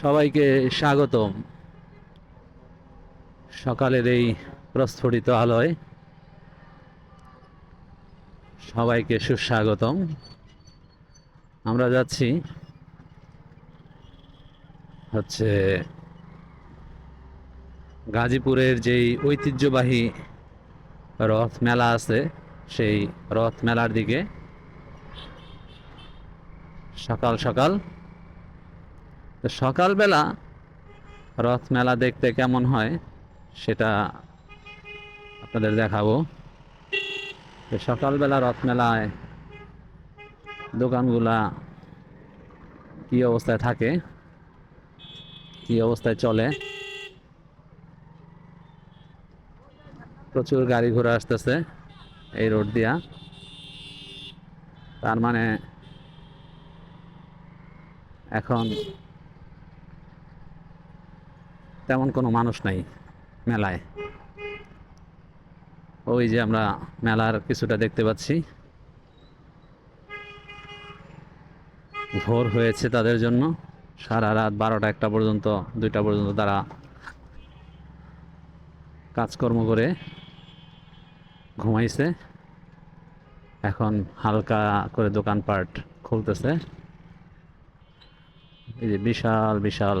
সবাইকে স্বাগতম। সকালের এই প্রস্ফুটিত আলোয় সবাইকে সুস্বাগতম। আমরা যাচ্ছি হচ্ছে গাজীপুরের যেই ঐতিহ্যবাহী রথ মেলা আছে, সেই রথ মেলার দিকে সকাল সকাল তো সকালবেলা রথ মেলা দেখতে কেমন হয় সেটা আপনাদের দেখাবো। তো সকালবেলা রথ মেলায় দোকানগুলা কি অবস্থায় থাকে, কি অবস্থায় চলে? প্রচুর গাড়ি ঘোড়া আসতেছে এই রোড দিয়া। তার মানে এখন তেমন কোনো মানুষ নাই মেলায়। ওই যে আমরা মেলার কিছুটা দেখতে পাচ্ছি। ভোর হয়েছে তাদের জন্য। সারা রাত বারোটা একটা পর্যন্ত, দুইটা পর্যন্ত তারা কাজকর্ম করে ঘুমাইছে। এখন হালকা করে দোকানপাট খুলতেছে। এই যে বিশাল বিশাল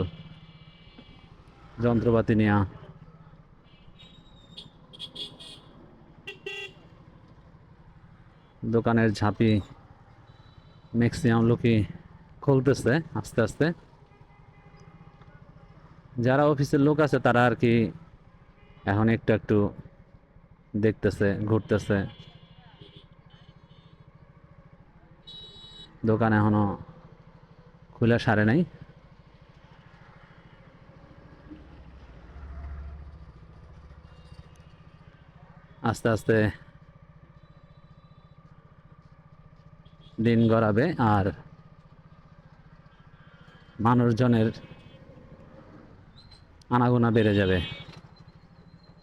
যন্ত্রপাতি নেওয়া দোকানের ঝাঁপি ম্যাক্সিমাম লোকই খুলতেছে আস্তে আস্তে। যারা অফিসের লোক আছে, তারা আর কি এখন একটু একটু দেখতেছে, ঘুরতেছে। দোকান এখনও খোলা সারে নাই। আস্তে আস্তে দিন গড়াবে আর মানুষজনের আনাগোনা বেড়ে যাবে।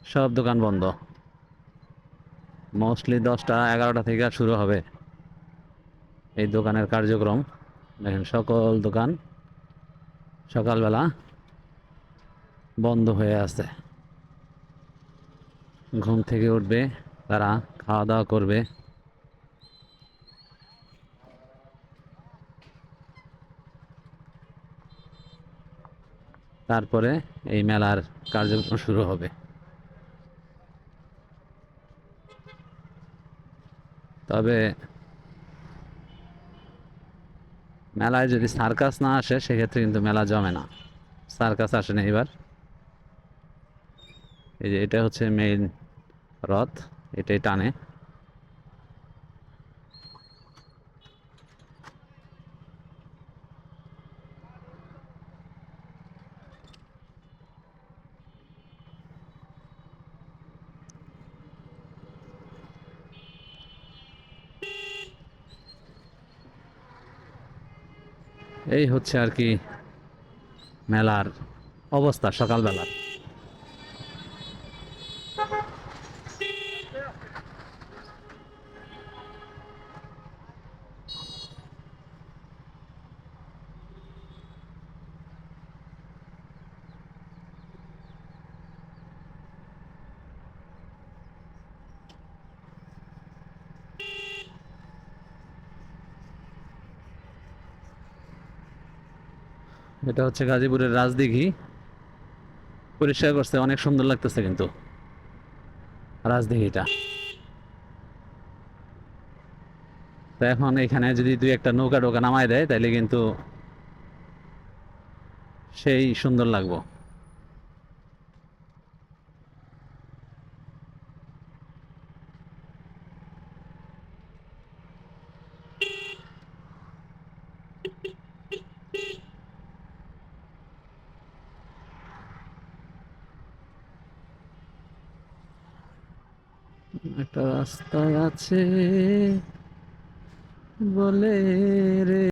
সব দোকান বন্ধ। মোস্টলি দশটা, এগারোটা থেকে শুরু হবে এই দোকানের কার্যক্রম। দেখেন, সকল দোকান সকালবেলা বন্ধ হয়ে আছে। ঘুম থেকে উঠবে, তারা খাওয়া দাওয়া করবে। তারপরে এই মেলার কার্যক্রম শুরু হবে। তবে মেলায় যদি সার্কাস না আসে, সেক্ষেত্রে কিন্তু মেলা জমে না। সার্কাস আসে না এবার। এই যে এটা হচ্ছে মেইন রথ এটাই টানে। এই হচ্ছে আর কি মেলার অবস্থা সকালবেলা এটা হচ্ছে গাজীপুরের রাজদিঘি। পরিষ্কার করছে, অনেক সুন্দর লাগতেছে কিন্তু রাজদিঘিটা। তো এখন এখানে যদি দুই একটা নৌকা টোকা নামায় দেয় তাহলে কিন্তু সেই সুন্দর লাগবো। একটা রাস্তায় আছে বলে রে